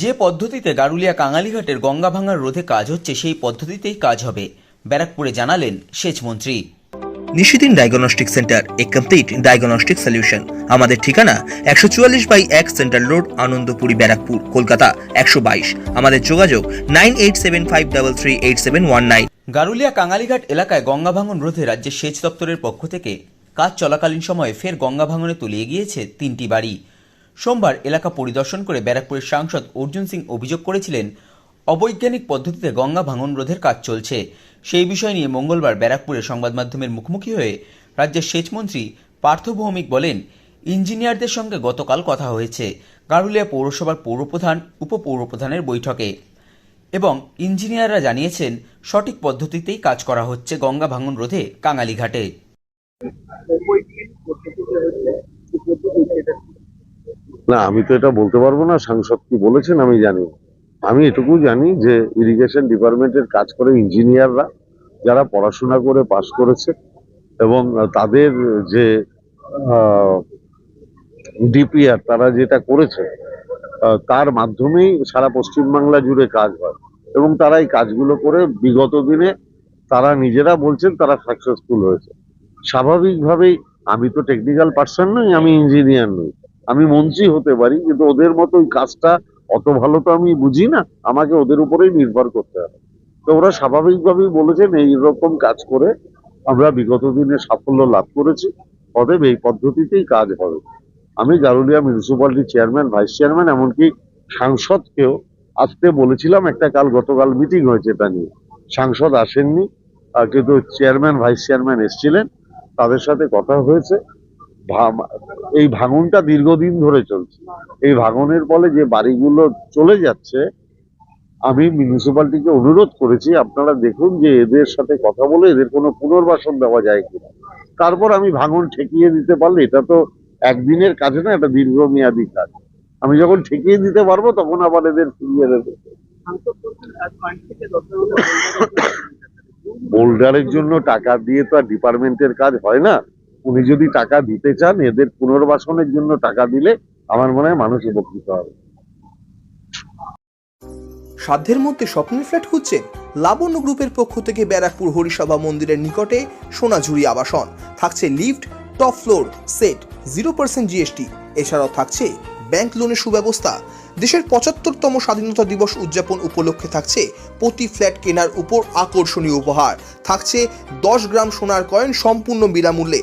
যে পদ্ধতিতে গারুলিয়া কাঙালিঘাটের গঙ্গা ভাঙার রোধে কাজ হচ্ছে সেই পদ্ধতিতেই কাজ হবে ব্যারাকপুরে জানালেন সেচমন্ত্রী Nishidin diagnostic centre a complete diagnostic solution আমাদের ঠিকানা একশো চুয়াল্লিশ বাই এক সেন্ট্রাল রোড আনন্দপুরি ব্যারাকপুর কলকাতা একশো বাইশ। আমাদের যোগাযোগ nine eight seven five double three eight seven one nine. Garulia Kangalighat এলাকায় গঙ্গা ভাঙন রোধে রাজ্যের সেচ দপ্তরের পক্ষ থেকে কাজ চলাকালীন সময়ে ফের গঙ্গা ভাঙনে তলিয়ে গিয়েছে তিনটি বাড়ি। সোমবার এলাকা পরিদর্শন করে ব্যারাকপুরের সাংসদ অর্জুন সিং অভিযোগ করেছিলেন, অবৈজ্ঞানিক পদ্ধতিতে গঙ্গা ভাঙন রোধের কাজ চলছে। সেই বিষয় নিয়ে মঙ্গলবার ব্যারাকপুরে সংবাদ মাধ্যমের মুখোমুখি হয়ে রাজ্যের সেচমন্ত্রী পার্থ ভৌমিক বলেন, ইঞ্জিনিয়ারদের সঙ্গে গতকাল কথা হয়েছে, গারুলিয়া পৌরসভার পৌরপ্রধান, উপপৌরপ্রধানের বৈঠকে। এবং ইঞ্জিনিয়াররা জানিয়েছেন, সঠিক পদ্ধতিতেই কাজ করা হচ্ছে গঙ্গা ভাঙন রোধে কাঙালিঘাটে। না, আমি তো এটা বলতে পারব না, সাংসদ কি বলেছেন আমি জানি। আমি এটুকু জানি যে ইরিগেশন ডিপার্টমেন্টের কাজ করে ইঞ্জিনিয়াররা যারা পড়াশোনা করে পাশ করেছে এবং তাদের যে ডিপিআর তারা যেটা করেছে তার মাধ্যমেই সারা পশ্চিমবাংলা জুড়ে কাজ হয় এবং তারা এই কাজগুলো করে বিগত দিনে তারা নিজেরা বলছেন তারা সাকসেসফুল হয়েছে স্বাভাবিকভাবেই আমি তো টেকনিক্যাল পার্সন নই, আমি ইঞ্জিনিয়ার নই আমি মন্ত্রী হতে পারি, কিন্তু ওদের মতো ওই কাজটা অত ভালো তো আমি বুঝি না। আমাকে ওদের উপরেই নির্ভর করতে হবে। তো ওরা স্বাভাবিকভাবেই বলেছেন এইরকম কাজ করে আমরা বিগত দিনে সাফল্য লাভ করেছি, অতএব এই পদ্ধতিতেই কাজ হবে। আমি Garulia municipality chairman vice chairman এমনকি সাংসদকেও আসতে বলেছিলাম, একটা কাল গতকাল মিটিং হয়েছে এটা নিয়ে। সাংসদ আসেননি কিন্তু চেয়ারম্যান ভাইস চেয়ারম্যান এসেছিলেন, তাদের সাথে কথা হয়েছে। এই ভাঙনটা দীর্ঘদিন ধরে চলছে। এই ভাঙনের ফলে যে বাড়িগুলো চলে যাচ্ছে, আমি মিউনিসিপালিটিকে অনুরোধ করেছি, আপনারা দেখুন যে এদের সাথে কথা বলে এদের কোনো পুনর্বাসন দেওয়া যায় কিনা। তারপর আমি ভাঙন ঠেকিয়ে দিতে পারলে, এটা তো একদিনের কাজ না, এটা দীর্ঘমেয়াদী কাজ। আমি যখন ঠেকিয়ে দিতে পারব, তখন আবার এদের ফিরিয়ে দেবো। বোল্ডারের জন্য টাকা দিয়ে তো আর ডিপার্টমেন্টের কাজ হয় না। উনি যদি টাকা দিতে চান, এদের পুনর্বাসনের জন্য টাকা দিলে আমার মনে হয় মানুষ উপকৃত হবে। সাধ্যের মধ্যে স্বপ্নের ফ্ল্যাট খুঁজছেন লাবণ্য গ্রুপের পক্ষ থেকে ব্যারাকপুর হরিসভা মন্দিরের নিকটে সোনাঝুরি আবাসন। থাকছে lift, top floor, set, zero percent GST. এছাড়াও থাকছে ব্যাংক লোনের সুব্যবস্থা। দেশের পঁচাত্তরতম স্বাধীনতা দিবস উদযাপন উপলক্ষে থাকছে প্রতি ফ্ল্যাট কেনার উপর আকর্ষণীয় উপহার। থাকছে দশ গ্রাম সোনার কয়েন সম্পূর্ণ বিনামূল্যে।